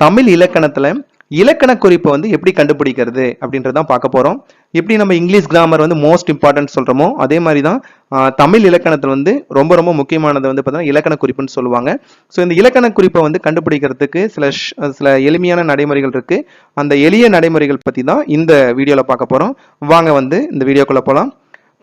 தமிழ் இலக்கணத்தில் இலக்கண குறிப்பை வந்து எப்படி கண்டுபிடிக்கிறது அப்படின்றதான் பார்க்க போகிறோம் எப்படி நம்ம இங்கிலீஷ் கிராமர் வந்து மோஸ்ட் இம்பார்ட்டன்ட் சொல்கிறோமோ அதே மாதிரி தான் தமிழ் இலக்கணத்தில் வந்து ரொம்ப ரொம்ப முக்கியமானது வந்து பார்த்தீங்கன்னா இலக்கண குறிப்புன்னு சொல்லுவாங்க. ஸோ இந்த இலக்கண குறிப்பை வந்து கண்டுபிடிக்கிறதுக்கு சில சில எளிமையான நடைமுறைகள் இருக்குது அந்த எளிய நடைமுறைகள் பற்றி தான் இந்த வீடியோவில் பார்க்க போகிறோம் வாங்க வந்து இந்த வீடியோக்குள்ளே போகலாம்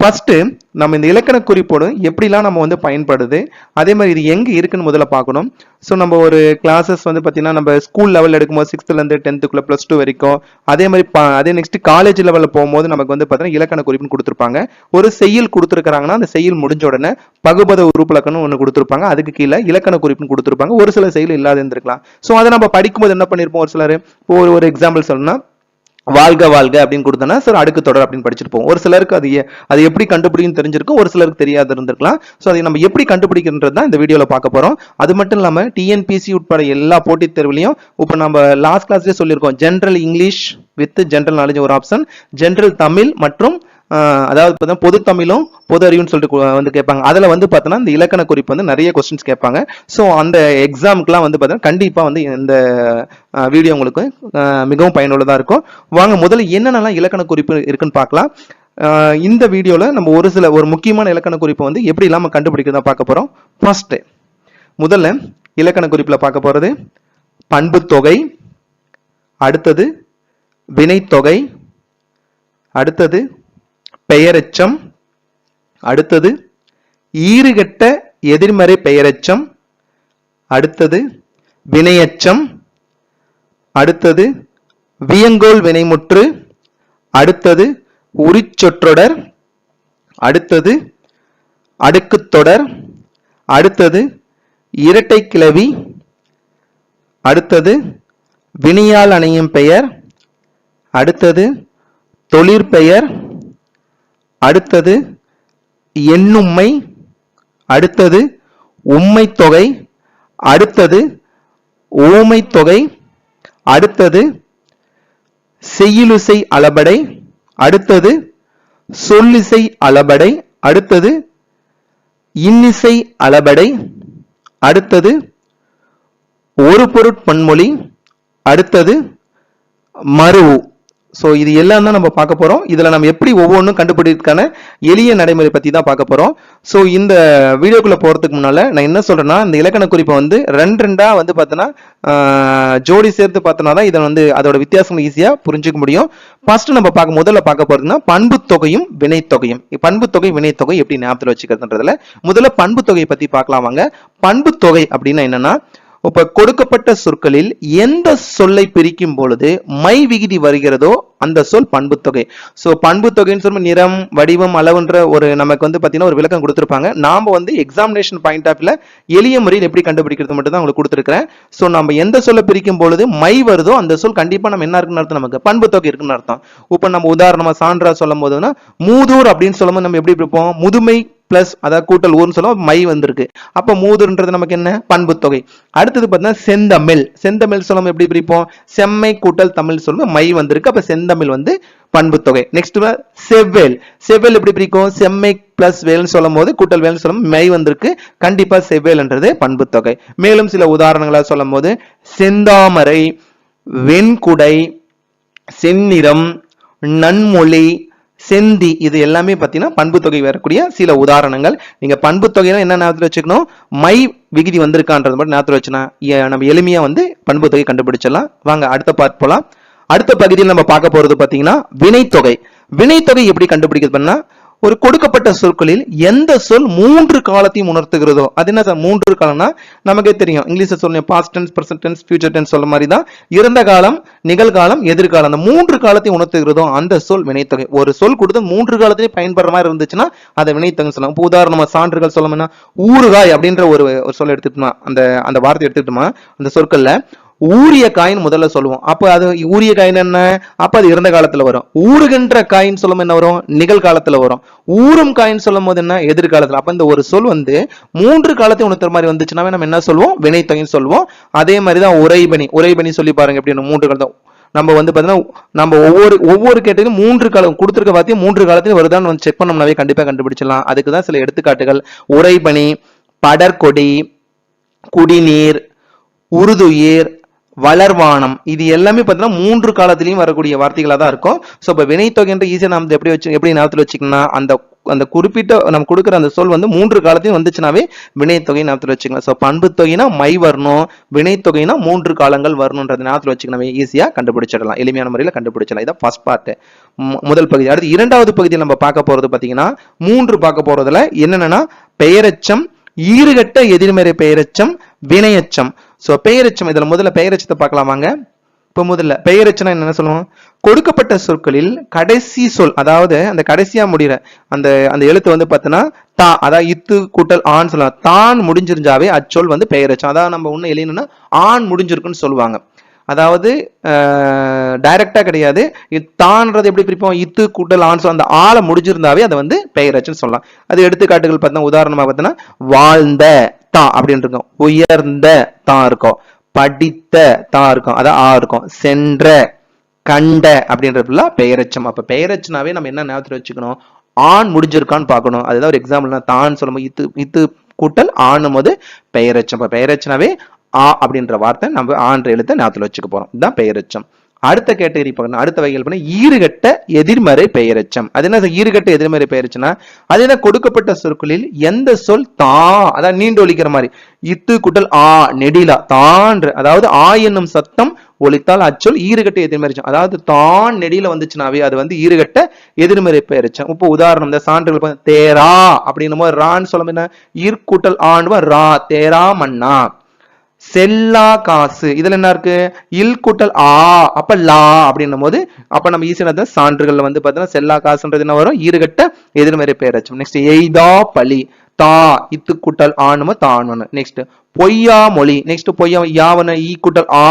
ஃபஸ்ட்டு நம்ம இந்த இலக்கண குறிப்போடு எப்படிலாம் நம்ம வந்து பயன்படுது அதே மாதிரி இது எங்கே இருக்குன்னு முதல்ல பார்க்கணும். ஸோ நம்ம ஒரு கிளாஸஸ் வந்து பார்த்தீங்கன்னா நம்ம ஸ்கூல் லெவல் எடுக்கும்போது சிக்ஸ்த்துலேருந்து டென்த்துக்குள்ளே ப்ளஸ் டூ வரைக்கும் அதே மாதிரி பா- அதே நெக்ஸ்ட் காலேஜ் லெவலில் போகும்போது நமக்கு வந்து பார்த்தீங்கன்னா இலக்கண குறிப்புன்னு கொடுத்துருப்பாங்க. ஒரு செயல் கொடுத்துருக்காங்கன்னா அந்த செயல் முடிஞ்ச உடனே பகுபத உறுப்பிலக்கணம் ஒன்று கொடுத்துருப்பாங்க. அதுக்கு கீழே இலக்கண குறிப்புன்னு கொடுத்துருப்பாங்க. ஒரு சில செயல் இல்லாத இருந்திருக்கலாம். ஸோ அதை நம்ம படிக்கும்போது என்ன பண்ணியிருப்போம் ஒரு சிலர்? இப்போ ஒரு ஒரு எக்ஸாம்பிள் சொல்லணும்னா வாழ்க வாழ்க அப்படின்னு கொடுத்தோன்னா சார் அடுக்கு தொடர் அப்படின்னு படிச்சிருப்போம் ஒரு சிலருக்கு அது அது எப்படி கண்டுபிடிக்கும் தெரிஞ்சிருக்கும் ஒரு சிலருக்கு தெரியாது இருந்திருக்கலாம் ஸோ அதை நம்ம எப்படி கண்டுபிடிக்கின்றது தான் இந்த வீடியோவில் பார்க்க போகிறோம் அது மட்டும் இல்லாமல் டிஎன்பிசி உட்பட எல்லா போட்டித் தேர்வுலையும் இப்போ நம்ம லாஸ்ட் கிளாஸ்லேயே சொல்லியிருக்கோம் general English with general knowledge ஒரு ஆப்ஷன் ஜென்ரல் தமிழ் மற்றும் அதாவது பார்த்தீங்கன்னா பொது தமிழும் பொது அறிவுன்னு சொல்லிட்டு வந்து கேட்பாங்க. அதில் வந்து பார்த்தோன்னா இந்த இலக்கண குறிப்பு வந்து நிறைய கொஸ்டின்ஸ் கேட்பாங்க. ஸோ அந்த எக்ஸாமுக்குலாம் வந்து பார்த்தீங்கன்னா கண்டிப்பாக வந்து இந்த வீடியோ உங்களுக்கு மிகவும் பயனுள்ளதாக இருக்கும். வாங்க முதல்ல என்னென்னலாம் இலக்கண குறிப்பு இருக்குன்னு பார்க்கலாம். இந்த வீடியோவில் நம்ம ஒரு சில ஒரு முக்கியமான இலக்கண குறிப்பை வந்து எப்படி இல்லாமல் கண்டுபிடிக்கிறதா பார்க்க போகிறோம் ஃபர்ஸ்ட் முதல்ல இலக்கண குறிப்பில் பார்க்க போகிறது பண்புத்தொகை அடுத்தது வினைத்தொகை அடுத்தது பெயரெச்சம். அடுத்தது ஈறுகெட்ட எதிர்மறை பெயரெச்சம். அடுத்தது வினையச்சம். அடுத்தது வியங்கோல் வினைமுற்று. அடுத்தது உரிச்சொற்றொடர். அடுத்தது அடுக்குத்தொடர். அடுத்தது இரட்டை கிளவி அடுத்தது வினியால் அணையும் பெயர். அடுத்தது தொழிற்பெயர். அடுத்தது எண்ணும்மை அடுத்தது உம்மை தொகை அடுத்தது ஓமை தொகை அடுத்தது செய்யுலிசை அளபடை அடுத்தது சொல்லிசை அளபடை அடுத்தது இன்னிசை அளபடை அடுத்தது ஒரு பொருட்பன்மொழி அடுத்தது மருவு ஸோ இது எல்லாம் தான் நம்ம பார்க்க போறோம். இதுல நம்ம எப்படி ஒவ்வொன்றும் கண்டுபிடிக்கிறதுக்கான எளிய நடைமுறை பற்றி தான் பார்க்க போறோம். ஸோ இந்த வீடியோக்குள்ளே போறதுக்கு முன்னால நான் என்ன சொல்றேன்னா இந்த இலக்கண குறிப்பை வந்து ரெண்டு ரெண்டா வந்து பார்த்தோன்னா ஜோடி சேர்த்து பார்த்தோன்னா தான் இதை வந்து அதோட வித்தியாசம் ஈஸியா புரிஞ்சுக்க முடியும். ஃபர்ஸ்ட் நம்ம பார்க்க முதல்ல பார்க்க போறதுன்னா பண்பு தொகையும் வினைத்தொகையும் பண்பு தொகை வினைத்தொகை எப்படி ஞாபகத்தில் வச்சுக்கிறதுன்றதுல முதல்ல பண்பு தொகையை பற்றி பார்க்கலாம் வாங்க. பண்பு தொகை அப்படின்னா என்னென்னா இப்ப கொடுக்கப்பட்ட சொற்களில் எந்த சொல்லை பிரிக்கும் பொழுது மை விகுதி வருகிறதோ அந்த சொல் பண்புத்தொகை. ஸோ பண்புத்தொகைன்னு சொல்லும் நிறம் வடிவம் அளவுன்ற ஒரு நமக்கு வந்து பார்த்தீங்கன்னா ஒரு விளக்கம் கொடுத்துருப்பாங்க. நாம் வந்து எக்ஸாமினேஷன் பாயிண்ட் ஆஃப்ல எளிய முறையில் எப்படி கண்டுபிடிக்கிறது மட்டும் தான் உங்களுக்கு கொடுத்துருக்கிறேன். ஸோ நம்ம எந்த சொல்லை பிரிக்கும் பொழுது மை வருதோ அந்த சொல் கண்டிப்பாக நம்ம என்ன இருக்குன்னு அர்த்தம்? நமக்கு பண்புத்தொகை இருக்குன்னு அர்த்தம். இப்போ நம்ம உதாரணமாக சான்றா சொல்லும் போதுன்னா மூதூர் அப்படின்னு சொல்லும்போது நம்ம எப்படி இருப்போம் முதுமை பிளஸ் அதாவது கூட்டல் ஊர்னு சொல்லுவோம் மை வந்திருக்கு. அப்போ மூதுன்றது நமக்கு என்ன? பண்பு தொகை. அடுத்தது பார்த்தீங்கன்னா செந்தமிழ். செந்தமிழ் சொல்லும் எப்படி பிரிப்போம்? செம்மை கூட்டல் தமிழ் சொல்லும் மை வந்திருக்கு. அப்போ செந்தமிழ் வந்து பண்பு தொகை. நெக்ஸ்ட் செவ்வேல். செவ்வேல் எப்படி பிரிக்கும்? செம்மை பிளஸ் வேல்னு சொல்லும் போது கூட்டல் வேல்னு சொல்லும் மை வந்திருக்கு. கண்டிப்பா செவ்வேல்ன்றது பண்பு தொகை. மேலும் சில உதாரணங்களா சொல்லும் போது செந்தாமரை வெண்குடை செந்நிறம் நன்மொழி செந்தி இது எல்லாமே பார்த்தீங்கன்னா பண்பு தொகை வரக்கூடிய சில உதாரணங்கள். நீங்க பண்பு தொகைனா என்ன நேரத்தில் வச்சுக்கணும்? மை விகுதி வந்திருக்கான்றது மட்டும் நேரத்தில் வச்சுனா நம்ம எளிமையா வந்து பண்பு தொகை கண்டுபிடிச்சிடலாம். வாங்க அடுத்த பார்ட் போலாம். அடுத்த பகுதியில் நம்ம பார்க்க போறது பார்த்தீங்கன்னா வினைத்தொகை. வினைத்தொகை எப்படி கண்டுபிடிக்கிறது ஒரு கொடுக்கப்பட்ட சொற்களில் எந்த சொல் மூன்று காலத்தையும் உணர்த்துகிறதோ அது என்ன சார் மூன்று காலம்னா நமக்கே தெரியும். இங்கிலீஷ்ல சொல்லுங்க past tense present tense future tense சொல்ல மாதிரி தான். இறந்த காலம் நிகழ்காலம் எதிர்காலம் அந்த மூன்று காலத்தையும் உணர்த்துகிறதோ அந்த சொல் வினைத்தொகை. ஒரு சொல் கொடுத்து மூன்று காலத்திலையும் பயன்படுற மாதிரி இருந்துச்சுன்னா அதை வினைத்தொகை சொல்லலாம். இப்போ உதாரணமா சான்றுகள் சொல்லணும்னா ஊறுகாய் அப்படின்ற ஒரு ஒரு சொல் எடுத்துட்டோம்னா அந்த அந்த வார்த்தை எடுத்துக்கிட்டோமா அந்த சொற்கள்ல ஊரிய காயின் முதல்ல சொல்லுவோம். அப்போ அது ஊரிய காயின் என்ன? அப்போ அது இறந்த காலத்தில் வரும். ஊறுகின்ற காயின் சொல்லும் என்ன வரும்? நிகழ்காலத்தில் வரும். ஊறும் காயின் சொல்லும் போது என்ன? எதிர்காலத்தில். அப்போ இந்த ஒரு சொல் வந்து மூன்று காலத்தை உணர்த்துற மாதிரி வந்துச்சுன்னா நம்ம என்ன சொல்லுவோம்? வினைத்தொகைன்னு சொல்லுவோம். அதே மாதிரி தான் உரைபணி உரைபணி சொல்லி பாருங்க எப்படி மூன்று காலத்தை நம்ம வந்து பார்த்தீங்கன்னா நம்ம ஒவ்வொரு ஒவ்வொரு கேட்டதும் மூன்று காலம் கொடுத்துருக்க பார்த்தியும் மூன்று காலத்தையும் வருதான்னு வந்து செக் பண்ணோம்னாவே கண்டிப்பாக கண்டுபிடிச்சிடலாம். அதுக்கு தான் சில எடுத்துக்காட்டுகள். உறைபனி படர்கொடி குடிநீர் உருதுயிர் வளர்வானம். இது எல்லாமே பார்த்தீங்கன்னா மூன்று காலத்திலையும் வரக்கூடிய வார்த்தைகளாக தான் இருக்கும். ஸோ இப்போ வினைத்தொகைன்ற ஈஸியாக நம்ம எப்படி வச்சு எப்படி நேரத்தில் வச்சுக்கணும்னா அந்த அந்த குறிப்பிட்ட நம்ம கொடுக்குற அந்த சொல் வந்து மூன்று காலத்தையும் வந்துச்சுனாவே வினைத்தொகை ஞாபகத்தில் வச்சுக்கலாம் ஸோ பண்பு தொகைனா மை வரணும் வினைத்தொகைனா மூன்று காலங்கள் வரணுன்றது ஞாபகத்தில் வச்சுக்கணும் ஈஸியாக கண்டுபிடிச்சிடலாம். எளிமையான முறையில் கண்டுபிடிச்சிடலாம். இதான் ஃபர்ஸ்ட் பார்ட்டு முதல் பகுதி. அடுத்து இரண்டாவது பகுதியில் நம்ம பார்க்க போகிறது பார்த்தீங்கன்னா மூன்று பார்க்க போகிறதுல என்னென்னா பெயரச்சம் ஈறுகட்ட எதிர்மறை பெயரச்சம் வினையச்சம். ஸோ பெயரச்சம் இதில் முதல்ல பெயரச்சத்தை பார்க்கலாமாங்க? இப்போ முதல்ல பெயரெச்சனா என்ன சொல்லுவோம்? கொடுக்கப்பட்ட சொற்களில் கடைசி சொல் அதாவது அந்த கடைசியா முடிகிற அந்த அந்த எழுத்து வந்து பார்த்தோன்னா தா அதாவது இத்து கூட்டல் ஆண் சொல்லலாம் தான் முடிஞ்சிருந்தாவே அச்சொல் வந்து பெயரச்சம். அதாவது நம்ம ஒண்ணு எழுதணும்னா ஆண் முடிஞ்சிருக்குன்னு சொல்லுவாங்க. அதாவது டைரக்டா கிடையாது. தான்றது எப்படி பிரிப்போம்? இத்து கூட்டல் ஆண் சொல் அந்த ஆளை முடிஞ்சிருந்தாவே அதை வந்து பெயரச்சுன்னு சொல்லலாம். அது எடுத்துக்காட்டுகள் பார்த்தா உதாரணமா பார்த்தோன்னா வாழ்ந்த. தா அப்படின்னு இருக்கும். உயர்ந்த தான் இருக்கும். படித்த தான் இருக்கும். அதான் ஆ இருக்கும். சென்ற கண்ட அப்படின்றதுல பெயரச்சம். அப்ப பெயரச்சனாவே நம்ம என்ன ஞாபகத்தில் வச்சுக்கணும்? ஆண் முடிஞ்சிருக்கான்னு பார்க்கணும். அதுதான் ஒரு எக்ஸாம்பிள்னா தான் சொல்லும்போது இத்து இத்து கூட்டல் ஆணும் போது பெயரச்சம். இப்போ பெயரச்சனாவே ஆ அப்படின்ற வார்த்தை நம்ம ஆன்ற எழுத்தை ஞாபகத்தில் வச்சுக்க போறோம். இதுதான் பெயரச்சம். அடுத்த கேட்டகரி பார்க்கணும். அடுத்த வகைகள் பண்ண ஈறுகட்ட எதிர்மறை பெயரச்சம். அது என்ன ஈறுகட்ட எதிர்மறை பெயரச்சனா அது என்ன கொடுக்கப்பட்ட சொற்களில் எந்த சொல் தா அதான் நீண்டு ஒழிக்கிற மாதிரி. இத்து குட்டல் ஆ நெடிலா தான்ற அதாவது ஆ என்னும் சத்தம் ஒழித்தால் அச்சொல் ஈறுகட்ட எதிர்மறைச்சம் அதாவது தான் நெடியில வந்துச்சுனாவே அது வந்து ஈறுகட்ட எதிர்மறை பெயரச்சம். இப்போ உதாரணம் இந்த சான்றுகள் தேரா அப்படின்னும் போது ரான்னு சொல்லும் என்ன ஈர்க்கூட்டல் ஆண்டுவா ரா தேரா மன்னா. செல்லா காசு. இதுல என்ன இருக்கு? இல் கூட்டல் ஆ அப்ப லா அப்படின்னும் போது அப்ப நம்ம ஈஸியான சான்றுகள்ல வந்து பாத்தீங்கன்னா செல்லா காசுன்றது என்ன வரும்? ஈறுகட்ட எதிர்மறை பெயரச்சம் நெக்ஸ்ட் எய்தா பலி தா இத்து கூட்டல் ஆணுமோ தானு நெக்ஸ்ட் பொய்யா மொழி. நெக்ஸ்ட் பொய்யா யாவன ஈ கூட்டல் ஆ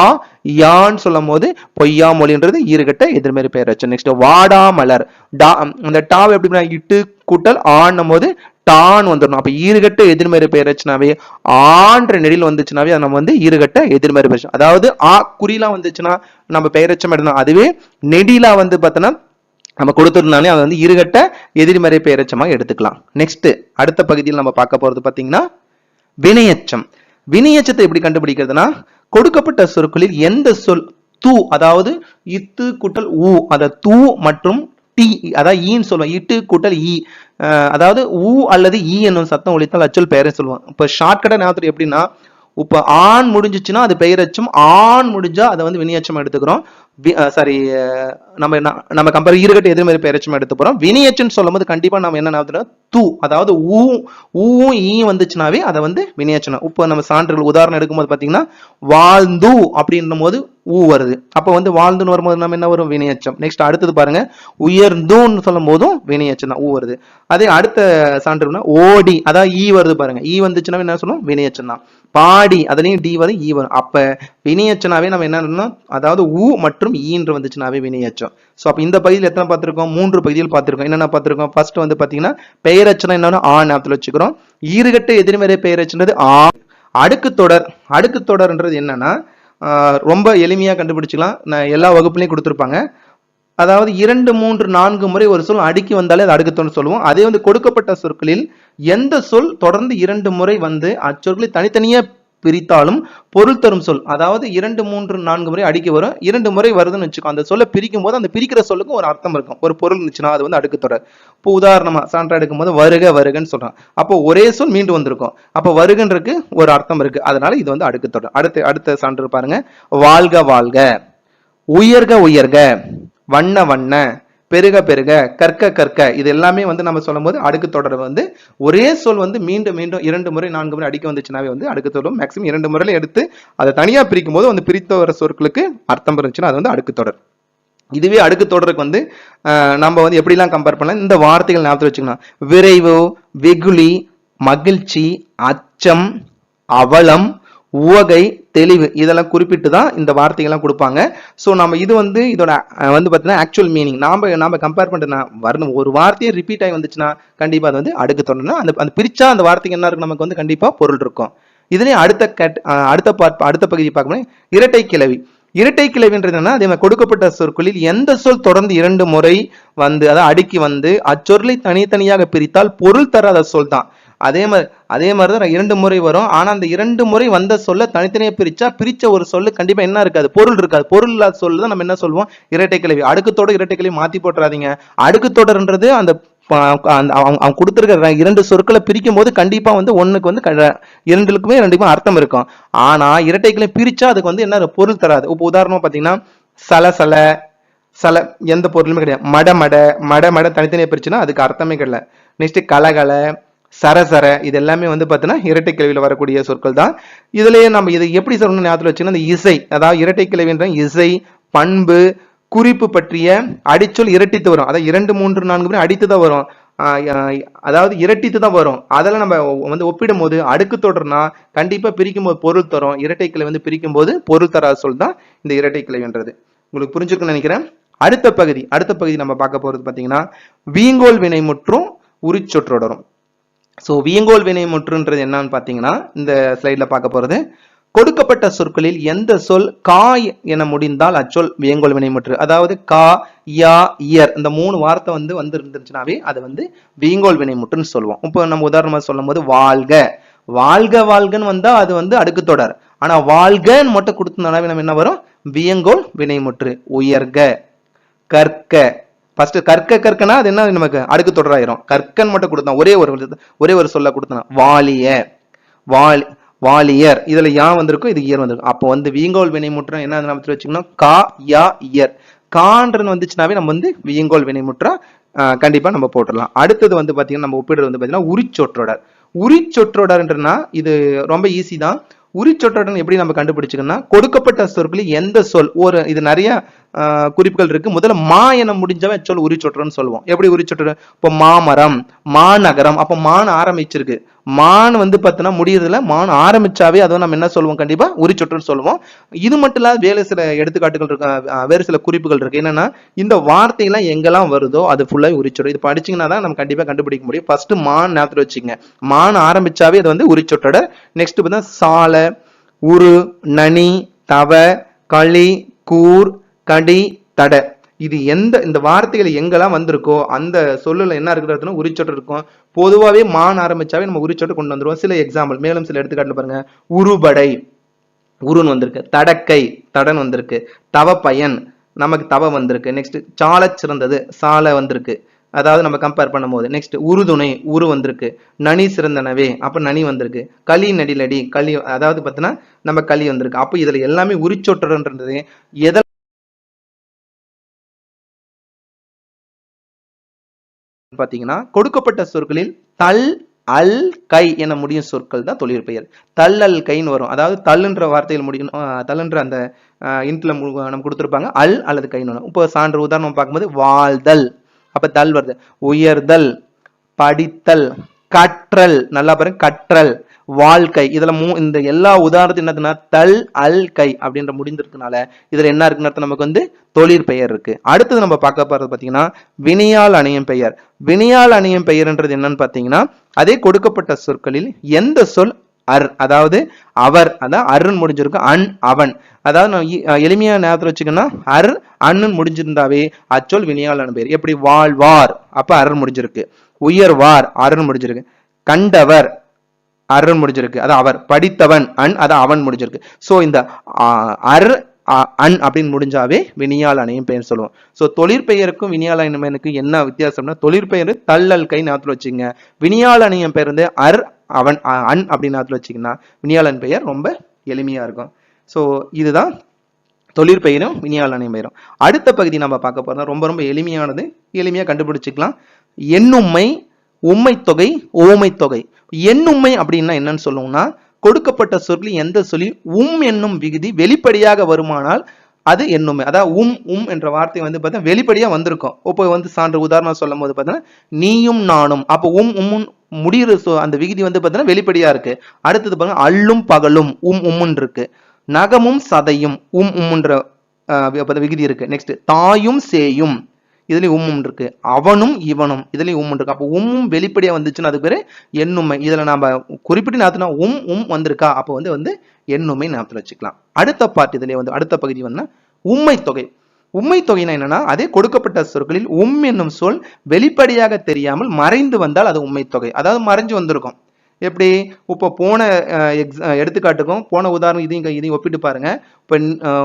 யான்னு சொல்லும் போது பொய்யா மொழின்றது ஈறுகட்ட எதிர்மறை பெயரச்சம் நெக்ஸ்ட் வாடா மலர். டா அந்த டாவை எப்படி இட்டு கூட்டல் ஆன்னும் போது தான் வந்துடணும். அப்போ ஈறுகட்ட எதிர்மறை பெயரச்சுனாவே ஆன்ற நெடில் வந்துச்சுனாவே அது நம்ம வந்து ஈறுகட்ட எதிர்மறை பெயர் அதாவது ஆ குறிலாம் வந்துச்சுன்னா நம்ம பெயரச்சம் எடுக்கணும் அதுவே நெடிலா வந்து பார்த்தோன்னா நம்ம கொடுத்துருந்தாலே அதை வந்து இருகட்ட எதிர்மறை பெயரச்சமாக எடுத்துக்கலாம். நெக்ஸ்ட் அடுத்த பகுதியில் நம்ம பார்க்க போகிறது பார்த்தீங்கன்னா வினையச்சம். வினையச்சத்தை எப்படி கண்டுபிடிக்கிறதுனா கொடுக்கப்பட்ட சொற்களில் எந்த சொல் தூ அதாவது இத்து குட்டல் ஊ அத தூ மற்றும் டி அதாவது ஈன்னு சொல்லுவோம் இட்டு கூட்டல் ஈ. அதாவது ஊ அல்லது ஈ என்னும் சத்தம் ஒழித்தால் அச்சொல் பெயரை சொல்லுவோம் இப்போ ஷார்ட்கட்டாக ஞாபகத்துக்கு எப்படின்னா இப்போ ஆண் முடிஞ்சிச்சுன்னா அது பெயரச்சம் ஆண் முடிஞ்சா அதை வந்து வினையச்சம் எடுத்துக்கிறோம். சாரி நம்ம நம்ம கம்பேர் ஈறுகட்டு எதிர்மறை பெயரச்சம் எடுத்து போறோம். வினையச்சம்னு சொல்லும்போது கண்டிப்பா நம்ம என்ன ஞாபகத்துல தூ அதாவது ஊ ஊவும் ஈ வந்துச்சுனாவே அதை வந்து வினியச்சனம் இப்போ நம்ம சான்றுகள் உதாரணம் எடுக்கும்போது பாத்தீங்கன்னா வாழ்ந்து அப்படின்னும் போது ஊ வருது. அப்போ வந்து வாழ்ந்துன்னு வரும்போது நம்ம என்ன வரும்? வினையச்சம். நெக்ஸ்ட் அடுத்தது பாருங்க. உயர்ந்தூன்னு சொல்லும் போதும் வினையச்சம் தான் ஊ வருது. அதே அடுத்த சான்றுனா ஓடி அதாவது ஈ வருது பாருங்க. ஈ வந்துச்சுன்னா என்ன சொல்லுவோம்? வினையச்சம் தான். பாடி அதுலேயும் டி e வரும் ஈ வரும். அப்போ வினையச்சனாவே நம்ம என்ன அதாவது ஊ மற்றும் e ஈன்று வந்துச்சுனாவே வினையச்சம். ஸோ அப்போ இந்த பகுதியில் எத்தனை பார்த்துருக்கோம்? மூன்று பகுதியில் பார்த்துருக்கோம். என்னென்ன பார்த்துருக்கோம்? ஃபர்ஸ்ட் வந்து பார்த்தீங்கன்னா பெயரச்சனை என்னன்னா ஆ ஞாபகத்தில் வச்சுக்கிறோம். ஈறுகட்ட எதிர்மறை பெயரச்சுன்றது ஆ. அடுக்கு தொடர் அடுக்கு தொடர்ன்றது என்னன்னா ரொம்ப எளிமையாக கண்டுபிடிச்சிக்கலாம். நான் எல்லா வகுப்புலையும் கொடுத்துருப்பாங்க. அதாவது இரண்டு மூன்று நான்கு முறை ஒரு சொல் அடுக்கி வந்தாலே அது அடுக்கத்தோன்னு சொல்லுவோம். அதே வந்து கொடுக்கப்பட்ட சொற்களில் எந்த சொல் தொடர்ந்து இரண்டு முறை வந்து அச்சொற்களை தனித்தனியே பிரித்தாலும் பொருள் தரும் சொல். அதாவது இரண்டு மூன்று நான்கு முறை அடுக்கி வரும். இரண்டு முறை வருதுன்னு வச்சுக்கோ அந்த சொல்லை பிரிக்கும் போது அந்த பிரிக்கிற சொல்லுக்கும் ஒரு அர்த்தம் இருக்கும். ஒரு பொருள் இருந்துச்சுன்னா அது வந்து அடுக்கு தொடர் இப்போ உதாரணமா சான்றா எடுக்கும் போது வருக வருகன்னு சொல்றான். அப்போ ஒரே சொல் மீண்டும் வந்திருக்கும். அப்போ வருகன்றதுக்கு ஒரு அர்த்தம் இருக்கு. அதனால இது வந்து அடுக்கு தொடர் அடுத்து அடுத்த சான்று பாருங்க. வாழ்க வாழ்க. உயர்க உயர்க. வண்ண வண்ண பெருக பெருக கற்க கற்க இது எல்லாமே வந்து நம்ம சொல்லும் போது அடுக்கு தொடர் வந்து ஒரே சொல் வந்து மீண்டும் மீண்டும் இரண்டு முறை நான்கு முறை அடிக்க வந்துச்சுனாவே வந்து அடுக்கு தொடர் மேக்ஸிமம் இரண்டு முறையில எடுத்து அதை தனியாக பிரிக்கும் போது வந்து பிரித்து வர சொற்களுக்கு அர்த்தம் இருந்துச்சுன்னா அது வந்து அடுக்கு தொடர். இதுவே அடுக்கு தொடருக்கு வந்து நம்ம வந்து எப்படிலாம் கம்பேர் பண்ணலாம்? இந்த வார்த்தைகள் ஞாபகத்தில் வச்சுக்கலாம் விரைவு வெகுளி மகிழ்ச்சி அச்சம் அவலம் உவகை தெளிவு இதெல்லாம் குறிப்பிட்டு தான் இந்த வார்த்தைகள்லாம் கொடுப்பாங்க. ஸோ நம்ம இது வந்து இதோட வந்து பார்த்தீங்கன்னா ஆக்சுவல் மீனிங் நாம் நாம் கம்பேர் பண்ணுறதுனா வரணும் ஒரு வார்த்தையே ரிப்பீட் ஆகி வந்துச்சுன்னா கண்டிப்பாக அது வந்து அடுக்கு தொடர்னா அந்த அந்த பிரிச்சா அந்த வார்த்தைக்கு என்ன இருக்கு? நமக்கு வந்து கண்டிப்பாக பொருள் இருக்கும். இதுலேயும் அடுத்த கட் அடுத்த பார்ட் அடுத்த பகுதி பார்க்கணும் இரட்டை கிளவி. இரட்டை கிளவின்றது என்னன்னா அதே மாதிரி கொடுக்கப்பட்ட சொற்களில் எந்த சொல் தொடர்ந்து இரண்டு முறை வந்து அதாவது அடுக்கி வந்து அச்சொல்லை தனித்தனியாக பிரித்தால் பொருள் தராத சொல் தான். அதே மாதிரி அதே மாதிரி தான் இரண்டு முறை வரும். ஆனால் அந்த இரண்டு முறை வந்த சொல்ல தனித்தனியாக பிரித்தா பிரித்த ஒரு சொல்லு கண்டிப்பாக என்ன இருக்காது? பொருள் இருக்காது. பொருள் இல்லாத சொல் தான் நம்ம என்ன சொல்லுவோம் இரட்டை கிளவி. அடுக்குத்தோட இரட்டை கிளவி மாற்றி போட்டுறாதீங்க. அடுக்குத்தொடர்ன்றது அந்த அந்த அவன் கொடுத்துருக்க இரண்டு சொற்களை பிரிக்கும் போது கண்டிப்பாக வந்து ஒன்றுக்கு வந்து க- இரண்டுக்குமே ரெண்டுக்குமே அர்த்தம் இருக்கும். ஆனால் இரட்டை பிரித்தா அதுக்கு வந்து என்ன பொருள் தராது. இப்போ உதாரணமாக பார்த்தீங்கன்னா சலசல சல எந்த பொருளுமே கிடையாது. மட மட மட மட தனித்தனியாக பிரிச்சுன்னா அதுக்கு அர்த்தமே கிடையாது. நெக்ஸ்ட் கலகலை சரசர இது எல்லாமே வந்து பார்த்தீங்கன்னா இரட்டை கிளவியில் வரக்கூடிய சொற்கள் தான். இதுலேயே நம்ம இதை எப்படி சொல்லணும்னு ஞாபகத்தில் வச்சுன்னா இந்த இசை அதாவது இரட்டை கிளவின்ற இசை பண்பு குறிப்பு பற்றிய அடிச்சொல் இரட்டித்து வரும். அதாவது இரண்டு மூன்று நான்கு முறை அடித்து தான் வரும் அதாவது இரட்டித்து தான் வரும். அதெல்லாம் நம்ம வந்து ஒப்பிடும் போது அடுக்கு தொடர்னா கண்டிப்பாக பிரிக்கும் போது பொருள் தரும். இரட்டை கிளை வந்து பிரிக்கும் போது பொருள் தரா சொல் தான் இந்த இரட்டை கிளைன்றது உங்களுக்கு புரிஞ்சுக்கணும்னு நினைக்கிறேன். அடுத்த பகுதி அடுத்த பகுதி நம்ம பார்க்க போகிறது பார்த்தீங்கன்னா வீங்கோல் வினை முற்றும் உரிச்சொற்றொடரும். ஸோ வியங்கோல் வினை முற்றுன்றது என்னன்னு பார்த்தீங்கன்னா இந்த ஸ்லைடில் பார்க்க போகிறது கொடுக்கப்பட்ட சொற்களில் எந்த சொல் கா என முடிந்தால் அச்சொல் வியங்கோல் வினை முற்று. அதாவது கா யா இயர் இந்த மூணு வார்த்தை வந்து வந்து இருந்துச்சுனாவே அது வந்து வியங்கோல் வினை முற்றுன்னு சொல்லுவோம். இப்போ நம்ம உதாரணமாக சொல்லும் போது வாழ்க. வாழ்க வாழ்கன்னு வந்தா அது வந்து அடுக்கு தொடர். ஆனா வாழ்கன்னு மட்டும் கொடுத்தனாவே நம்ம என்ன வரும்? வியங்கோல் வினைமுற்று உயர்க கற்க. ஃபர்ஸ்ட் கற்க கற்கனா அது என்ன நமக்கு? அடுக்கு தொடராயிரும். கற்கன் மட்டும் கொடுத்தான். ஒரே ஒரு ஒரே ஒரு சொல்ல கொடுத்தான். வாலிய வாலி வாலியர். இதுல யா வந்திருக்கும் இது இயர் வந்திருக்கும் அப்போ வந்து வீங்கோல் வினைமுற்றம் என்ன நம்ம வச்சுக்கணும்? கா யா இயர். கான்றன்னு வந்துச்சுனாவே நம்ம வந்து வீங்கோல் வினைமுற்றா ஆஹ், கண்டிப்பா நம்ம போட்டுடலாம். அடுத்தது வந்து பாத்தீங்கன்னா நம்ம ஒப்பிடுறது வந்து பாத்தீங்கன்னா உரிச்சொற்றொடர். உரிச்சொற்றொடர்ன்றனா இது ரொம்ப ஈஸி தான். உரிச்சொற்றொடர் எப்படி நம்ம கண்டுபிடிச்சுக்கோன்னா கொடுக்கப்பட்ட சொற்களில் எந்த சொல் ஒரு இது நிறைய ஆஹ், குறிப்புகள் இருக்கு. முதல்ல மா என முடிஞ்சவன் சொல் உரிச்சொற்றன்னு சொல்லுவோம். எப்படி உரிச்சொற்ற இப்போ மாமரம் மாநகரம். அப்போ மான் ஆரம்பிச்சிருக்கு. மான் வந்து பார்த்தோன்னா முடியறதுல மான் ஆரம்பிச்சாவே அதை நம்ம என்ன சொல்லுவோம்? கண்டிப்பா உரிச்சொற்றுன்னு சொல்லுவோம். இது மட்டும் இல்லாத வேறு சில எடுத்துக்காட்டுகள் இருக்கு வேறு சில குறிப்புகள் இருக்கு. என்னன்னா இந்த வார்த்தையெல்லாம் எங்கெல்லாம் வருதோ அது ஃபுல்லாக உரிச்சொற்று இது படிச்சிங்கன்னா தான் நம்ம கண்டிப்பா கண்டுபிடிக்க முடியும். ஃபர்ஸ்ட் மான் நேரத்தில் வச்சுங்க. மான் ஆரம்பிச்சாவே அது வந்து உரிச்சொற்றோட நெக்ஸ்ட் பார்த்தீங்கன்னா சாலை உரு நனி தவ களி கூர் கடி தடை. இது எந்த இந்த வார்த்தைகள் எங்கெல்லாம் வந்திருக்கோ அந்த சொல்லில் என்ன இருக்கிறதுனா உரிச்சொற்று இருக்கும். பொதுவாகவே மான் ஆரம்பிச்சாவே நம்ம உரிச்சொற்று கொண்டு வந்துடுவோம் சில எக்ஸாம்பிள் மேலும் சில எடுத்துக்காட்டுல பாருங்க. உருபடை உருன்னு வந்திருக்கு. தடக்கை தடன் வந்திருக்கு. தவ பயன் நமக்கு தவ வந்திருக்கு. நெக்ஸ்ட் சால சிறந்தது சால வந்திருக்கு. அதாவது நம்ம கம்பேர் பண்ணும்போது நெக்ஸ்ட் உருதுணை உரு வந்திருக்கு. நனி சிறந்தனவே அப்போ நனி வந்திருக்கு. களி நடிலடி களி அதாவது பார்த்தீங்கன்னா நம்ம களி வந்திருக்கு. அப்போ இதில் எல்லாமே உரிச்சொற்றன்றது எதை பாத்தீங்கன்னா கொடுக்கப்பட்ட சொற்களில் தல் அல் கை என முடியும் சொற்கள் தான் தொழிற்பெயர் தல் அல் கைன்னு வரும். அதாவது தல்லுன்ற வார்த்தையில் முடியும் அஹ், தல்லுன்ற அந்த இன்ட்ல நம்ம கொடுத்துருப்பாங்க. அல் அல்லது கைன்னு வரும். இப்போ சான்று உதாரணம் பார்க்கும்போது வாழ்தல். அப்ப தல் வருது. உயர்தல் படித்தல் கற்றல். நல்லா பாருங்க கற்றல். வாழ்க்கை. இதுல மூ இந்த எல்லா உதாரணத்தையும் என்னதுன்னா தல் அல் கை அப்படின்ற முடிந்திருக்கனால இதுல என்ன இருக்குன்னு அர்த்தம்? நமக்கு வந்து தொழிற் பெயர் இருக்கு. அடுத்தது நம்ம பார்க்க போறது பாத்தீங்கன்னா வினியால் அணியும் பெயர். வினியால் அணியும் பெயர்ன்றது என்னன்னு பாத்தீங்கன்னா அதே கொடுக்கப்பட்ட சொற்களில் எந்த சொல் அர் அதாவது அவர் அதான் அருன்னு முடிஞ்சிருக்கு அன் அவன். அதாவது நான் எளிமையா நேரத்தில் வச்சுக்கோன்னா அர் அண்ணன் முடிஞ்சிருந்தாவே அச்சொல் வினையாளன் பெயர். எப்படி? வாழ்வார். அப்ப அருண் முடிஞ்சிருக்கு. உயர்வார். அருண் முடிஞ்சிருக்கு. கண்டவர். அருண் முடிஞ்சிருக்கு. அது அவர். படித்தவன் அன் அது அவன் முடிஞ்சிருக்கு. ஸோ இந்த அர் அன் அப்படின்னு முடிஞ்சாவே வினியால் அணையும் பெயர் சொல்லுவோம். ஸோ தொழிற்பெயருக்கும் வினியால் அணையனுக்கு என்ன வித்தியாசம்னா தொழிற்பெயர் தள்ளல் கை நாத்துல வச்சுங்க வினியால் அணையம் பெயர் வந்து அர் அவன் அன் அப்படின்னு நாத்துல வச்சிங்கன்னா வினியாளன் பெயர் ரொம்ப எளிமையா இருக்கும். ஸோ இதுதான் தொழிற்பெயரும் வினியால் அணையும் பெயரும். அடுத்த பகுதி நம்ம பார்க்க போறோம். ரொம்ப ரொம்ப எளிமையானது. எளிமையா கண்டுபிடிச்சிக்கலாம். எண்ணும்மை உண்மை தொகை ஓமை தொகை. எண்ணும்மை அப்படின்னா என்னன்னு சொல்லுவோம்னா கொடுக்கப்பட்ட சொற்களில் எந்த சொல்லி உம் என்னும் விகுதி வெளிப்படையாக வருமானால் அது எண்ணுமை அதாவது உம் உம் என்ற வார்த்தை வந்து பார்த்தா வெளிப்படையா வந்திருக்கும். இப்போ வந்து சான்று உதாரணம் சொல்லும் போது பார்த்தீங்கன்னா நீயும் நானும். அப்போ உம் உம்முன் முடிகிற சொ- அந்த விகுதி வந்து பார்த்தீங்கன்னா வெளிப்படையா இருக்கு. அடுத்தது பாருங்க அள்ளும் பகலும் உம் உம்முன் இருக்கு. நகமும் சதையும் உம் உம்முன்ற விகுதி இருக்கு. நெக்ஸ்ட் தாயும் சேயும். இதுலேயும் உம்மும் இருக்கு. அவனும் இவனும். இதுலேயும் உம்மும் இருக்கு. அப்போ உம்மும் வெளிப்படையா வந்துச்சுன்னா அதுக்கு பேரு எண்ணுமை இதுல நாம குறிப்பிட்டு நாத்தினா உம் உம் வந்திருக்கா? அப்போ வந்து வந்து எண்ணுமை ஞாபகத்தில் வச்சுக்கலாம். அடுத்த பார்ட் இதுல வந்து அடுத்த பகுதி வந்து உண்மை தொகை. உண்மை தொகைனா என்னன்னா அதே கொடுக்கப்பட்ட சொற்களில் உம் என்னும் சொல் வெளிப்படையாக தெரியாமல் மறைந்து வந்தால் அது உண்மை தொகை. அதாவது மறைஞ்சு வந்திருக்கும். எப்படி? இப்போ போன எக்ஸ் எடுத்துக்காட்டுக்கும் போன உதாரணம் இதையும் இதையும் ஒப்பிட்டு பாருங்க. இப்போ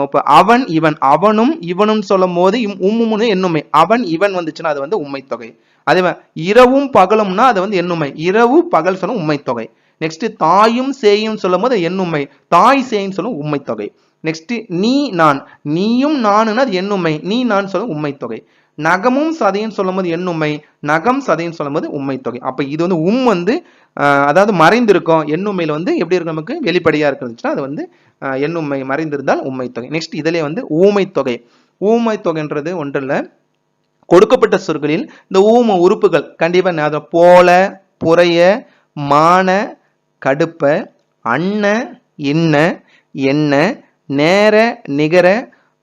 இப்போ அவன் இவன் அவனும் இவனும் சொல்லும் போது இம்- உம்முன்னு என்னுமை. அவன் இவன் வந்துச்சுன்னா அது வந்து உண்மை தொகை அதே மாதிரி இரவும் பகலும்னா அது வந்து என்னுமை. இரவு பகல் சொல்லும் உண்மை தொகை நெக்ஸ்ட் தாயும் சேயும் சொல்லும் போது என்னுமை. தாய் சேயும் சொல்லும் உண்மை தொகை நெக்ஸ்ட் நீ நான். நீயும் நானுன்னா அது என்னுமை. நீ நான் சொல்லும் உண்மை தொகை நகமும் சதையும் சொல்லும்போது எண்ணுமை நகம் சதையும் சொல்லும்போது உண்மை தொகை. அப்போ இது வந்து உம் வந்து அதாவது மறைந்திருக்கும். எண்ணுமையில வந்து எப்படி இருக்கு நமக்கு? வெளிப்படையாக இருக்குதுச்சுன்னா அது வந்து ஆஹ், எண்ணுமை மறைந்திருந்தால் உண்மை தொகை. நெக்ஸ்ட் இதிலே வந்து ஊமை தொகை. ஊமை தொகைன்றது ஒன்றில் கொடுக்கப்பட்ட சொற்களில் இந்த ஊம உறுப்புகள் கண்டிப்பாக அதை போல புறைய மான கடுப்ப அன்ன இன்ன என்ன நேர நிகர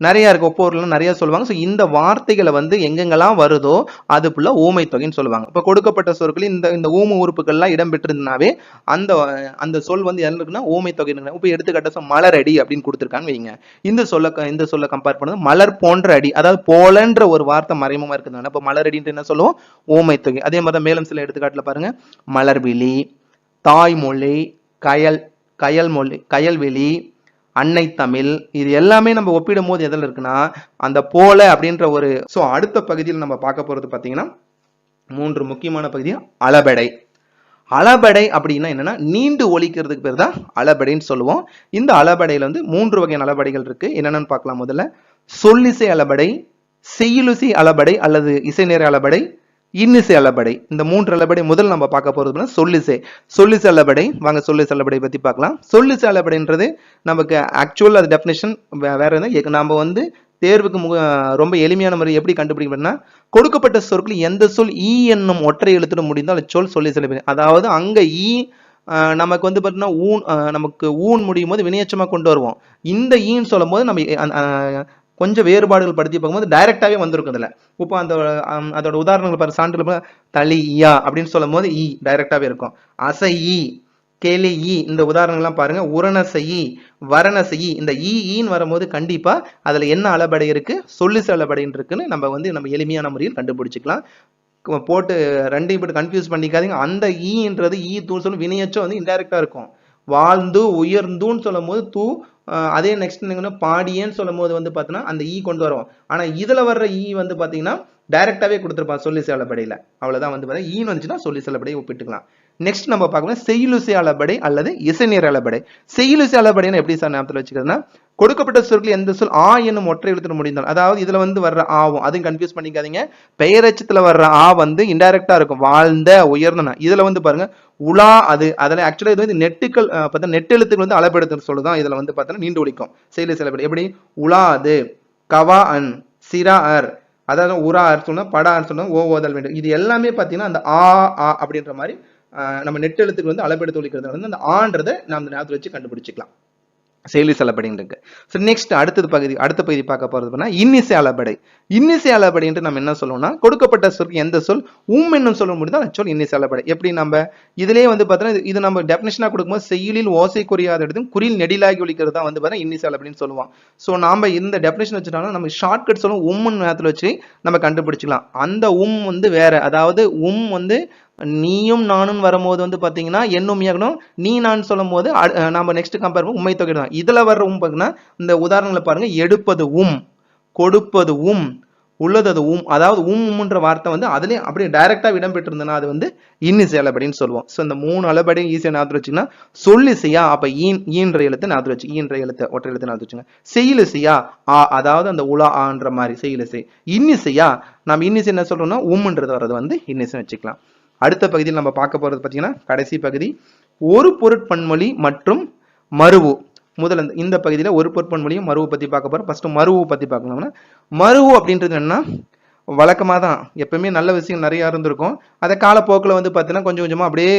நிறையா இருக்குது ஒப்போர்லாம் நிறையா சொல்லுவாங்க. ஸோ இந்த வார்த்தைகளை வந்து எங்கெங்கெல்லாம் வருதோ அது ஃபுல்லாக ஊமை தொகைன்னு சொல்லுவாங்க. இப்போ கொடுக்கப்பட்ட சொற்களில் இந்த இந்த ஊம உறுப்புகள்லாம் இடம்பெற்றிருந்தனாவே அந்த அந்த சொல் வந்து என்ன இருக்குன்னா ஊமை தொகை இப்போ எடுத்துக்காட்ட சொல் மலரடி அப்படின்னு கொடுத்துருக்காங்க வைங்க. இந்த சொல்ல க- இந்த சொல்ல கம்பேர் பண்ணுறது மலர் போன்ற அடி அதாவது போலன்ற ஒரு வார்த்தை மறைமுகமாக இருக்குதுங்க இப்போ மலரடின்ட்டு என்ன சொல்லுவோம்? ஊமை தொகை. அதே மாதிரி தான் மேலும் சில எடுத்துக்காட்டில் பாருங்க. மலர்விழி தாய்மொழி கயல் கயல் மொழி கயல்வெளி அன்னை தமிழ் இது எல்லாமே நம்ம ஒப்பிடும் போது எதில் இருக்குன்னா அந்த போல அப்படின்ற ஒரு ஸோ அடுத்த பகுதியில் நம்ம பார்க்க போகிறது பார்த்தீங்கன்னா மூன்று முக்கியமான பகுதி அளபெடை. அளபடை அப்படின்னா என்னன்னா நீண்டு ஒழிக்கிறதுக்கு பேர் தான் அளபடைன்னு சொல்லுவோம். இந்த அளபடையில் வந்து மூன்று வகையான அளபடைகள் இருக்கு. என்னென்னு பார்க்கலாம் முதல்ல. சொல்லிசை அளபடை செய்யுலிசை அளபடை அல்லது இசைநேர அளபடை இன்னிசை அளபடை இந்த மூன்று அளபடை முதல் நம்ம பார்க்க போறது சொல்லிசை. சொல்லிசை அளபெடை வாங்க சொல்லிசை அளபெடை பத்தி பார்க்கலாம். சொல்லிசை அளபடைன்றது நமக்கு ஆக்சுவல் அது டெஃபினேஷன் வேற என்ன? நம்ம வந்து தேர்வுக்கு முக ரொம்ப எளிமையான முறை எப்படி கண்டுபிடிக்கணும்னா கொடுக்கப்பட்ட சொற்கள் எந்த சொல் ஈ என்னும் ஒற்றை எழுத்துட முடிந்தால் அந்த சொல் சொல்லி செலவு அதாவது அங்க e, ஈ நமக்கு வந்து பார்த்தீங்கன்னா ஊன் நமக்கு ஊன் முடியும் போது வினையச்சமாக கொண்டு வருவோம். இந்த e ஈன்னு சொல்லும் போது நம்ம கொஞ்சம் வேறுபாடுகள் படுத்தி பார்க்கும்போது டைரக்டாவே வந்திருக்கும் இதுல இப்போ அந்த அதோட உதாரணங்கள் பாரு சான்று தளி ஈயா அப்படின்னு சொல்லும் போது ஈ டைரக்டாவே இருக்கும். அசை ஈ கேலி ஈ இந்த உதாரணங்கள்லாம் பாருங்க. உரணசை வரணசை இந்த ஈன்னு வரும்போது கண்டிப்பா அதுல என்ன அளபடை இருக்கு? சொல்லிசு அளபடைன்னு இருக்குன்னு நம்ம வந்து நம்ம எளிமையான முறையில் கண்டுபிடிச்சிக்கலாம். போட்டு ரெண்டையும் போட்டு கன்ஃபியூஸ் பண்ணிக்காதீங்க. அந்த ஈன்றது ஈ தூள் சொல்லும் வினையச்சம் வந்து இன்டைரக்டா இருக்கும். வாழ்ந்து உயர்ந்துன்னு சொல்லும் போது தூ அதே நெக்ஸ்ட் என்னங்கன்னா பாடியேன்னு சொல்லும் போது வந்து பார்த்தீங்கன்னா அந்த ஈ கொண்டு வரும். ஆனால் இதில் வர்ற ஈ வந்து பார்த்தீங்கன்னா டைரெக்டாகவே கொடுத்துருப்பான் சொல்லி செலப்படையில் அவ்வளோதான் வந்து பார்த்தீங்கன்னா ஈன்னு e வந்துச்சுன்னா சொல்லி செலப்படையை ஒப்பிட்டுக்கலாம். நெக்ஸ்ட் நம்ம பார்க்கணும் செய்யுளுசை அளபடை அல்லது இசைநீர் அளபடை. செய்யுளுசை அளபடைன்னு எப்படி சார் ஞாபகத்தில் வச்சுக்கிறதுனா கொடுக்கப்பட்ட சொற்கள் எந்த சொல் ஆ என்னும் ஒற்றை எழுத்து முடிந்தால் அதாவது இதுல வந்து வர்ற ஆவும் அதையும் கன்ஃபியூஸ் பண்ணிக்காதீங்க. பெயரட்சத்துல வர்ற ஆ வந்து இன்டைரக்டா இருக்கும். வாழ்ந்த உயர்ந்தனா. இதுல வந்து பாருங்க உலா அது. அதில் ஆக்சுவலாக இது வந்து நெட்டுக்கள் பார்த்தா நெட்டு எழுத்துக்கள் வந்து அளபெடுத்து சொல்லுதான் இதில் வந்து பார்த்தோன்னா நீண்டு ஒழிக்கும். செயலி செலபடி எப்படி? உலா அது கவா அன் சிரா அர். அதாவது உரா அர் சொன்னால் படா அர் சொன்னால் ஓ ஓதல் வேண்டும். இது எல்லாமே பார்த்தீங்கன்னா அந்த ஆ ஆ அப்படின்ற மாதிரி நம்ம நெட் எழுத்துக்கு வந்து அளப்பெடுத்து ஒழிக்கிறது வந்து அந்த ஆன்றதை நம்ம அந்த நேரத்தில் வச்சு கண்டுபிடிச்சிக்கலாம். செயலி செலப்படின்னு ஸோ நெக்ஸ்ட் அடுத்தது பகுதி அடுத்த பகுதி பார்க்க போகிறது அப்படின்னா இன்னிசை அளபடை இன்னிசை அளபடின்ட்டு நம்ம என்ன சொல்லுவோம்னா கொடுக்கப்பட்ட சொல் எந்த சொல் உம் என்னும் சொல்ல முடியுதோ அந்த சொல் இன்னிசை அளபடை எப்படி நம்ம? இதிலே வந்து பார்த்தோன்னா இது- இது நம்ம டெஃபினேஷனாக கொடுக்கும்போது செயலில் ஓசை குறியாத இடத்தும் குறியில் நெடிலாகி ஒழிக்கிறது தான் வந்து பார்த்தீங்கன்னா இன்னிசை அளபடின்னு சொல்லுவோம் ஸோ நாம் இந்த டெஃபினேஷன் வச்சுட்டோம்னா நம்ம ஷார்ட்கட் சொல்லும் உம்முன்னு நேரத்தில் வச்சு நம்ம கண்டுபிடிச்சிக்கலாம். அந்த உம் வந்து வேற அதாவது உம் வந்து நீயும் நானும் வரும்போது வந்து பார்த்தீங்கன்னா என்னும் இயக்கணும் நீ நான் சொல்லும் போது நம்ம நெக்ஸ்ட் கம்பேர் பண்ணி உண்மை தொகை தான் இதில் வர்ற உம் பார்த்தீங்கன்னா இந்த உதாரணங்களை பாருங்க. எடுப்பது உம் கொடுப்பது உம் உள்ளதது உம். அதாவது உம் உம்ன்ற வார்த்தை வந்து அதுலேயே அப்படியே டைரெக்டாக இடம் அது வந்து இன்னிசை அளபடின்னு சொல்லுவோம். ஸோ இந்த மூணு அளபடியும் ஈஸியாக ஞாபகம் வச்சுங்கன்னா சொல்லிசையா அப்போ ஈன் ஈன்ற எழுத்து ஞாபகம் வச்சு ஈன்ற எழுத்து ஒற்றை எழுத்து ஞாபகம் வச்சுங்க செயலிசையா ஆ அதாவது அந்த உலா ஆன்ற மாதிரி செயலிசை இன்னிசையா நம்ம இன்னிசை என்ன சொல்கிறோம்னா உம்ன்றது வர்றது வந்து இன்னிசை வச்சுக்கலாம். அடுத்த பகுதியில் நம்ம பார்க்க போகிறது பார்த்தீங்கன்னா கடைசி பகுதி ஒரு பொருட்பன்மொழி மற்றும் மருவு. முதல்ல இந்த- இந்த பகுதியில் ஒரு பொருட்பன்மொழியும் மருவு பற்றி பார்க்க போகிறோம் ஃபஸ்ட்டு மருவு பற்றி பார்க்கணும்னா மருவு அப்படின்றது என்னன்னா வழக்கமாக தான் எப்பவுமே நல்ல விஷயம் நிறையா இருந்திருக்கும். அதை காலப்போக்கில் வந்து பார்த்தீங்கன்னா கொஞ்சம் கொஞ்சமாக அப்படியே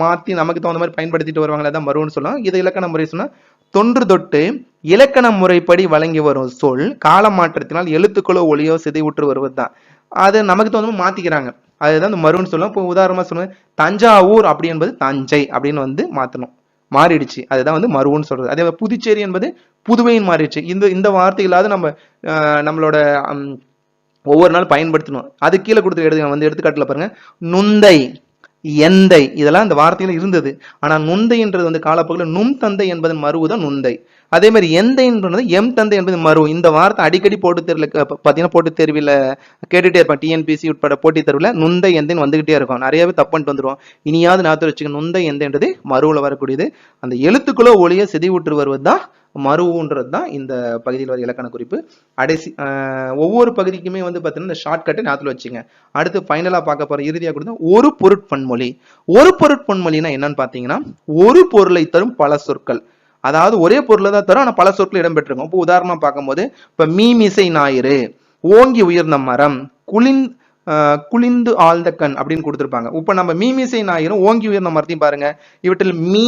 மாற்றி நமக்கு தகுந்த மாதிரி பயன்படுத்திட்டு வருவாங்களே தான் மருவுன்னு சொல்லலாம் இது இலக்கண முறை சொன்னால் தொன்று தொட்டு இலக்கண முறைப்படி வழங்கி வரும் சொல் கால மாற்றத்தினால் எழுத்துக்களோ ஒளியோ சிதைவுற்று வருவது தான் அதை நமக்கு தகுந்த மாற்றிக்கிறாங்க அதுதான் இந்த மருன்னு சொல்லுவோம் இப்போ உதாரணமாக சொல்லுவேன் தஞ்சாவூர் அப்படி என்பது தஞ்சை அப்படின்னு வந்து மாற்றணும் மாறிடுச்சு. அதுதான் வந்து மருவுன்னு சொல்றது. அதே மாதிரி புதுச்சேரி என்பது புதுவைன்னு மாறிடுச்சு. இந்த இந்த வார்த்தைகளாவது நம்ம நம்மளோட ஒவ்வொரு நாள் பயன்படுத்தணும். அது கீழே கொடுத்து எடுத்து வந்து எடுத்துக்காட்டுல பாருங்க. நுந்தை எந்தை இதெல்லாம் இந்த வார்த்தையில இருந்தது. ஆனா நுந்தைன்றது வந்து காலப்போக்கில் நும் தந்தை என்பதன் மருவுதான் நுந்தை. அதே மாதிரி எந்தைன்றது எம் தந்தை என்பது மரு இந்த வார்த்தை அடிக்கடி போட்டு தேர்வில் பார்த்தீங்கன்னா போட்டு தேர்வில் கேட்டுகிட்டே இருப்பான். டிஎன்பிசி உட்பட போட்டித் தேர்வில் நுந்தை எந்தைன்னு வந்துகிட்டே இருக்கும். நிறையவே தப்புன்ட்டு வந்துடும் வந்துருவோம். இனியாவது ஞாபகத்தில் வச்சுக்க நுந்தை எந்தைன்றது மறுவில் வரக்கூடியது. அந்த எழுத்துக்குள்ள ஒளியை செதிவுற்று வருவது தான் மருவுன்றது தான் இந்த பகுதியில் வர இலக்கண குறிப்பு. அடைசி ஒவ்வொரு பகுதிக்குமே வந்து பார்த்தீங்கன்னா இந்த ஷார்ட்கட்டை ஞாபகத்தில் வச்சுங்க அடுத்து ஃபைனலாக பார்க்க போகிற இறுதியாக கொடுத்தா ஒரு பொருட்பன்மொழி. ஒரு பொருட்பன்மொழினா என்னன்னு பார்த்தீங்கன்னா ஒரு பொருளை தரும் பல சொற்கள். அதாவது ஒரே பொருள் தான் தரும் ஆனால் பல சொற்கள் இடம்பெற்றிருக்கும். இப்போ உதாரணமாக பார்க்கும்போது இப்போ மீமிசை ஞாயிறு ஓங்கி உயர்ந்த மரம் குளிந் ஆஹ் குளிந்து ஆழ்ந்த கண் அப்படின்னு கொடுத்துருப்பாங்க. இப்போ நம்ம மீமிசை ஞாயிறும் ஓங்கி உயர்ந்த மரத்தையும் பாருங்க. இவற்றில் மீ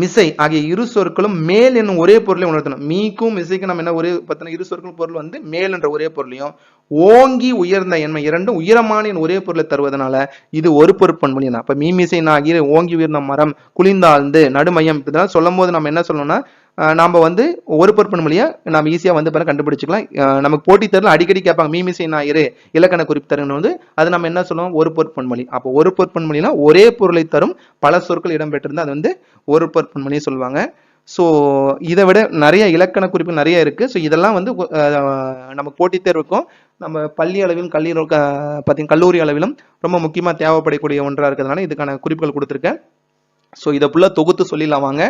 மிசை ஆகிய இரு சொற்களும் மேல் என்னும் ஒரே பொருளை உணர்த்தணும். மீக்கும் மிசைக்கும் நம்ம என்ன ஒரே பார்த்தோன்னா இரு சொற்கள் பொருள் வந்து மேல் என்ற ஒரே பொருளையும் ஓங்கி உயர்ந்த என்மை இரண்டும் உயரமான ஒரே பொருளை தருவதனால இது ஒரு பொருட்பண்பு அப்ப மீமிசை நாகிற ஓங்கி உயர்ந்த மரம் குளிந்தாழ்ந்து நடுமையம் இதெல்லாம் சொல்லும் போது நம்ம என்ன சொல்லணும்னா நாம் வந்து ஒரு பொருட்பன்மொழியை நம்ம ஈஸியாக வந்து பாருங்க கண்டுபிடிச்சிக்கலாம். நமக்கு போட்டி தேர்வில் அடிக்கடி கேட்பாங்க மீமிசை ஞாயிறு இலக்கண குறிப்பு தருங்கன்னு வந்து அது நம்ம என்ன சொல்லுவோம்? ஒரு பொருட்பன்மொழி அப்போ ஒரு பொருட்பன்மொழினா ஒரே பொருளை தரும் பல சொற்கள் இடம்பெற்றிருந்தால் அது வந்து ஒரு பொருட்பன்மொழி சொல்லுவாங்க. ஸோ இதை விட நிறைய இலக்கண குறிப்பு நிறைய இருக்குது ஸோ இதெல்லாம் வந்து நம்ம நமக்கு போட்டித் தேர்வுக்கும் நம்ம பள்ளி அளவிலும் கல்லூரி பார்த்தீங்கன்னா கல்லூரி அளவிலும் ரொம்ப முக்கியமாக தேவைப்படக்கூடிய ஒன்றாக இருக்கிறதுனால இதுக்கான குறிப்புகள் கொடுத்துருக்கேன். ஸோ இதை ஃபுல்லாக தொகுத்து சொல்லிடலாம் வாங்க.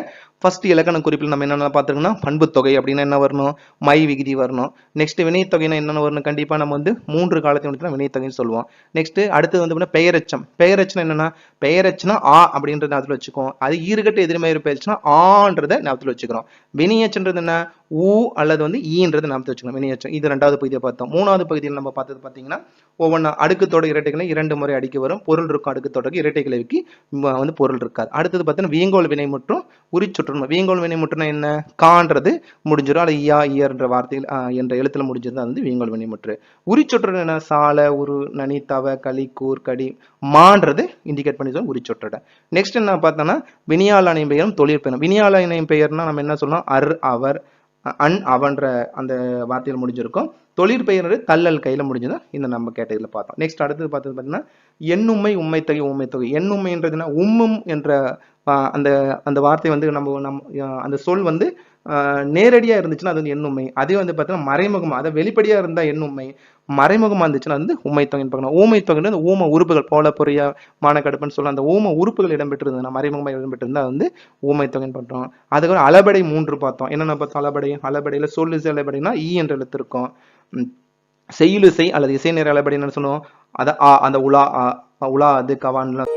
ஃபர்ஸ்ட் இலக்கண குறிப்பில் நம்ம என்னென்ன பார்த்துருக்கோம்னா பண்புத்தொகை அப்படின்னா என்ன வரணும்? மை விகுதி வரணும். நெக்ஸ்ட் வினைத்தொகைனா என்னென்ன வரணும்? கண்டிப்பாக நம்ம வந்து மூன்று காலத்தை முடித்து வினைத்தொகைன்னு சொல்லுவோம். நெக்ஸ்ட் அடுத்தது வந்து பார்த்தீங்கன்னா பெயரச்சம். பெயரெச்சம் என்னன்னா பெயரெச்சனா ஆ அப்படின்றத ஞாபகத்தில் வச்சுக்கோம் அது ஈறுகட்டு எதிர்மறை பெயர்ச்சுனா ஆன்றத ஞாபகத்தில் வச்சுக்கிறோம். வினையச்சன்றது என்ன? ஊ அல்லது வந்து ஈன்றத ஞாபகத்தில் வச்சுக்கணும். வினையச்சம். இது ரெண்டாவது பகுதியை பார்த்தோம். மூணாவது பகுதியில் நம்ம பார்த்தது பார்த்தீங்கன்னா ஒவ்வொன்றா அடுக்குத்தோட இரட்டைகளை இரண்டு முறை அடிக்க வரும். பொருள் இருக்கும் அடுக்கு இரட்டை இரட்டைகளை வந்து பொருள் இருக்காது. அடுத்தது பார்த்தீங்கன்னா வீங்கோல் வினை மற்றும் உரிச்சொற்று உரிச்சுற்றணும் வீங்கோல் வினை முற்றுனா என்ன? கான்றது முடிஞ்சிடும் அல்லது யா இயர்ன்ற வார்த்தையில் ஆ, என்ற எழுத்துல முடிஞ்சிருந்தா அது வந்து வீங்கோல் வினை முற்று. உரிச்சொற்றல் என்ன? சாலை உரு நனி தவ களி கூர் கடி மான்றது இண்டிகேட் பண்ணி சொல்லும் உரிச்சொற்றோட. நெக்ஸ்ட் என்ன பார்த்தோம்னா வினியால் பெயரும் தொழில் பெயரும். வினியால் பெயர்னா நம்ம என்ன சொல்லணும் அர் அவர் அன் அவன்ற அந்த வார்த்தையில் முடிஞ்சிருக்கும். தொழிற்பெயர் கல்லல் கையில முடிஞ்சதுன்னா இந்த நம்ம கேட்டகரியில் பார்த்தோம். நெக்ஸ்ட் அடுத்தது பார்த்தது பார்த்தீங்கன்னா எண்ணுமை உண்மை தொகை உண்மை தொகை. எண்ணுமைன்றதுன்னா உம்மும் என்ற அந்த அந்த வார்த்தை வந்து நம்ம நம் அந்த சொல் வந்து நேரடியாக நேரடியா இருந்துச்சுன்னா அது வந்து எண்ணுமை அதே வந்து பார்த்தீங்கன்னா மறைமுகம் அதை வெளிப்படையா இருந்தா எண்ணுமை மறைமுகமாக இருந்துச்சுன்னா வந்து உமை தொகைன்னு பார்க்கணும். ஊமை தொகைன்னு அந்த ஊம உறுப்புகள் போல பொறியா மானக்கடுப்புன்னு சொல்ல அந்த ஊம உறுப்புகள் இடம்பெற்றிருந்ததுன்னா மறைமுகமாக இடம்பெற்றிருந்தா வந்து ஊமை தொகைன்னு பண்ணுறோம் அதுக்கப்புறம் அளபடை மூன்று பார்த்தோம். என்னென்ன பார்த்தோம்? அளபடை அளபடையில் சொல்லு அளபடைனா ஈ என்ற எழுத்து இருக்கும் ம், அல்லது இசை நேர அளபடி என்ன சொல்லுவோம்? அதை அந்த உலா உலா அது கவான்லாம்